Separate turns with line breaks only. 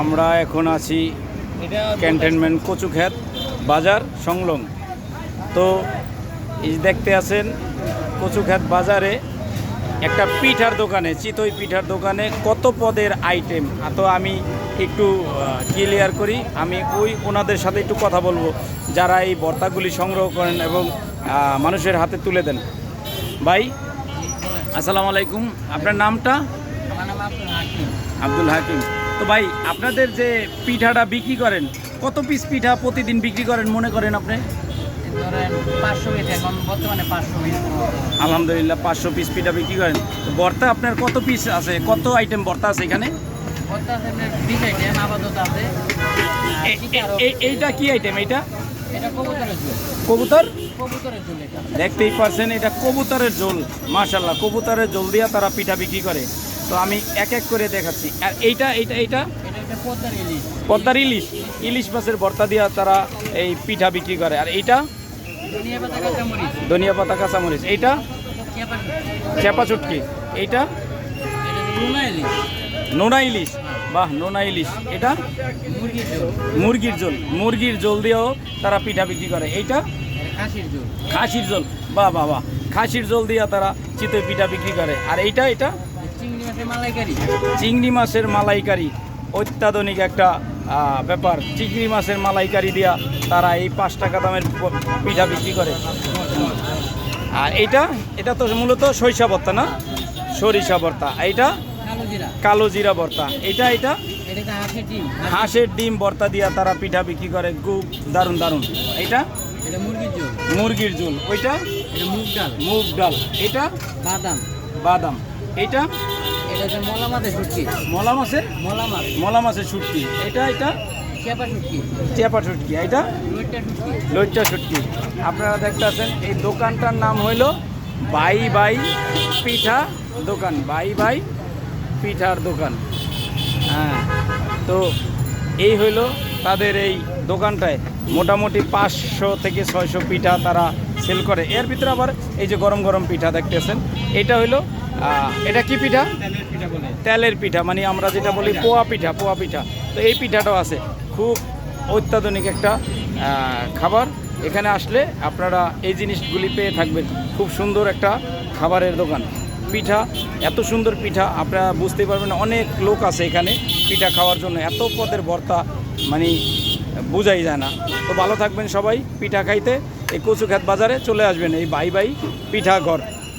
আমরা এখন আছি ক্যান্টনমেন্ট কচুখ্যাত বাজার সংলগ্ন। তো এই দেখতে আছেন কচুখ্যাত বাজারে একটা পিঠার দোকানে চিতই পিঠার দোকানে কত পদের আইটেম তো আমি একটু ক্লিয়ার করি। আমি ওই ওনাদের সাথে একটু কথা বলব যারা এই ভর্তাগুলি সংগ্রহ করেন এবং মানুষের হাতে তুলে দেন। ভাই আসসালামু আলাইকুম। আপনার নামটা?
আব্দুল হাকিম।
আব্দুল হাকিম। তো ভাই আপনাদের যে পিঠাটা বিক্রি করেন কত পিস পিঠা প্রতিদিন বিক্রি করেন মনে করেন আপনি? আলহামদুলিল্লাহ পাঁচশো পিস পিঠা বিক্রি করেন। তো ভর্তা আপনার কত পিস আছে? কত আইটেম বর্তা আছে এখানে? এইটা কি আইটেম এইটা? কবুতর? দেখতেই পারছেন এটা কবুতরের ঝোল। মাশাল্লাহ কবুতরের ঝোল দিয়া তারা পিঠা বিক্রি করে। তো আমি এক এক করে দেখাচ্ছি। আর এইটা এইটা এইটা?
পদ্মার ইলিশ।
ইলিশ। মাছের ভর্তা দিয়া তারা এই পিঠা বিক্রি করে। আর এইটা?
ধনিয়া পাতা কাঁচামরিচ।
এইটা?
চেপা
চুটকি। এইটা? নোনা ইলিশ। বাহ নোনা ইলিশ। এটা?
মুরগির ঝোল।
মুরগির ঝোল। দিয়েও তারা পিঠা বিক্রি করে। এইটা?
খাসির ঝোল।
বাহ বাহ বাহ। খাসির ঝোল দিয়ে তারা চিতই পিঠা বিক্রি করে। আর এইটা এটা
চিংড়ি মাছের মালাইকারি
অত্যাধুনিক একটা ব্যাপার। চিংড়ি মাছের মালাইকারি দিয়া তারা এই পাঁচ টাকা দামের পিঠা বিক্রি করে। আর এইটা এটা তো মূলত সরিষা ভর্তা না? সরিষা ভর্তা। এইটা
কালো জিরা।
ভর্তা। এটা এটা
এটা হাঁসের ডিম।
ভর্তা দিয়া তারা পিঠা বিক্রি করে। খুব দারুণ দারুণ। এটা
এটা মুরগির ঝোল।
ওইটা?
মুগ ডাল।
মুগ ডাল। এটা
বাদাম।
বাদাম। এটা
এটা মলা মাছের শুটকি।
মলা মাছের?
মলা মাছ।
মলা মাছের শুটকি। এটা এটা?
চেপা শুটকি।
চেপা শুটকি। এটা?
লইট্টা শুটকি।
আপনারা দেখতেছেন এই দোকানটার নাম হইল বাই বাই পিঠা দোকান। বাই বাই পিঠার দোকান। হ্যাঁ তো এই হইল তাদের এই দোকানটায়। মোটামুটি পাঁচশো থেকে ছয়শো পিঠা তারা সেল করে। এর ভিতরে আবার এই যে গরম গরম পিঠা দেখতেছেন এটা হইল এটা কি পিঠা? তেলের পিঠা মানে আমরা যেটা বলি পোয়া পিঠা পোয়া পিঠা। তো এই পিঠাটাও আছে। খুব অত্যাধুনিক একটা খাবার। এখানে আসলে আপনারা এই জিনিসগুলি পেয়ে থাকবেন। খুব সুন্দর একটা খাবারের দোকান। পিঠা, এত সুন্দর পিঠা, আপনারা বুঝতে পারবেন অনেক লোক আছে এখানে পিঠা খাওয়ার জন্য। এত পদের ভর্তা মানে বোঝাই যায় না। তো ভালো থাকবেন সবাই, পিঠা খাইতে। এই কচুখ্যাত বাজারে চলে আসবেন। এই বাই বাই পিঠা ঘর।